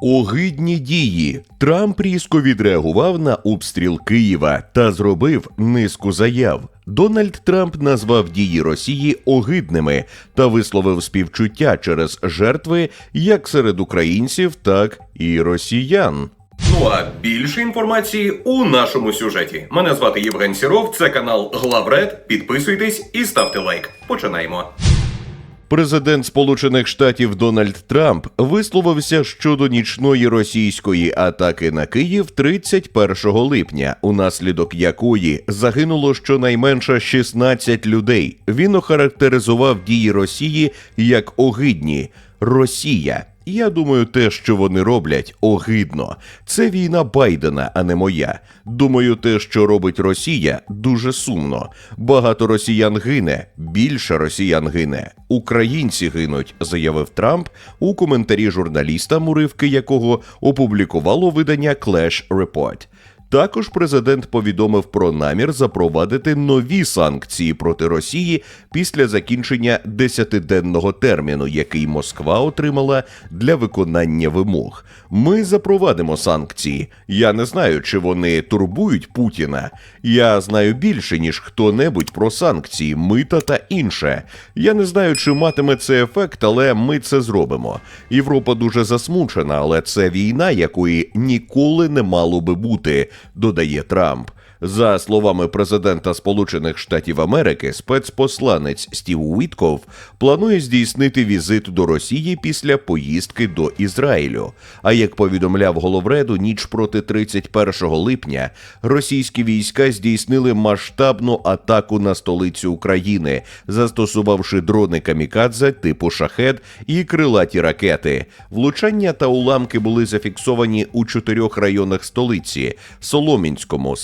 Огидні дії. Трамп різко відреагував на обстріл Києва та зробив низку заяв. Дональд Трамп назвав дії Росії огидними та висловив співчуття через жертви як серед українців, так і росіян. Ну а більше інформації у нашому сюжеті. Мене звати Євген Сіров, це канал Главред. Підписуйтесь і ставте лайк. Починаємо. Президент Сполучених Штатів Дональд Трамп висловився щодо нічної російської атаки на Київ 31 липня, унаслідок якої загинуло щонайменше 16 людей. Він охарактеризував дії Росії як огидні. Росія. Я думаю, те, що вони роблять, огидно. Це війна Байдена, а не моя. Думаю, те, що робить Росія, дуже сумно. Багато росіян гине, більше росіян гине. Українці гинуть, заявив Трамп у коментарі журналістам, уривки якого опублікувало видання Clash Report. Також президент повідомив про намір запровадити нові санкції проти Росії після закінчення десятиденного терміну, який Москва отримала для виконання вимог. Ми запровадимо санкції. Я не знаю, чи вони турбують Путіна. Я знаю більше ніж хто-небудь про санкції, мита та інше. Я не знаю, чи матиме це ефект, але ми це зробимо. Європа дуже засмучена, але це війна, якої ніколи не мало би бути, додає Трамп. За словами президента Сполучених Штатів Америки, спецпосланець Стів Уітков планує здійснити візит до Росії після поїздки до Ізраїлю. А як повідомляв головреду, ніч проти 31 липня російські війська здійснили масштабну атаку на столицю України, застосувавши дрони камікадзе типу шахет і крилаті ракети. Влучання та уламки були зафіксовані у чотирьох районах столиці: Соломінському,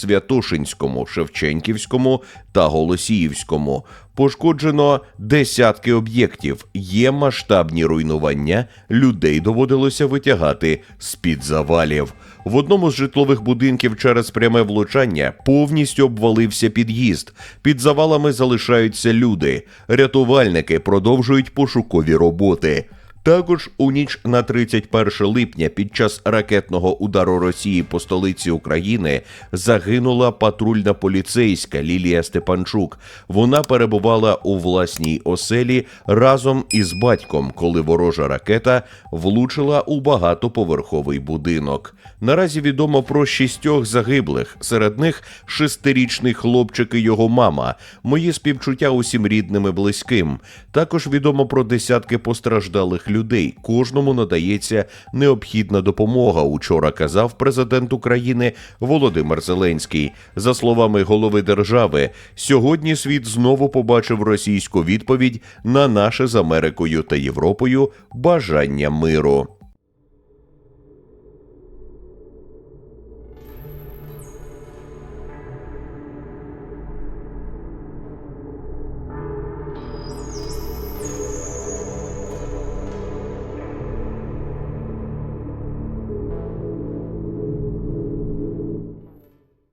Святошинському, Шевченківському та Голосіївському. Пошкоджено десятки об'єктів. Є масштабні руйнування. Людей доводилося витягати з під завалів. В одному з житлових будинків через пряме влучання повністю обвалився під'їзд. Під завалами залишаються люди. Рятувальники продовжують пошукові роботи. Також у ніч на 31 липня під час ракетного удару Росії по столиці України загинула патрульна поліцейська Лілія Степанчук. Вона перебувала у власній оселі разом із батьком, коли ворожа ракета влучила у багатоповерховий будинок. Наразі відомо про шістьох загиблих, серед них шестирічний хлопчик і його мама. Мої співчуття усім рідним і близьким. Також відомо про десятки постраждалих людей. Кожному надається необхідна допомога. Учора казав президент України Володимир Зеленський. За словами голови держави, сьогодні світ знову побачив російську відповідь на наше з Америкою та Європою бажання миру.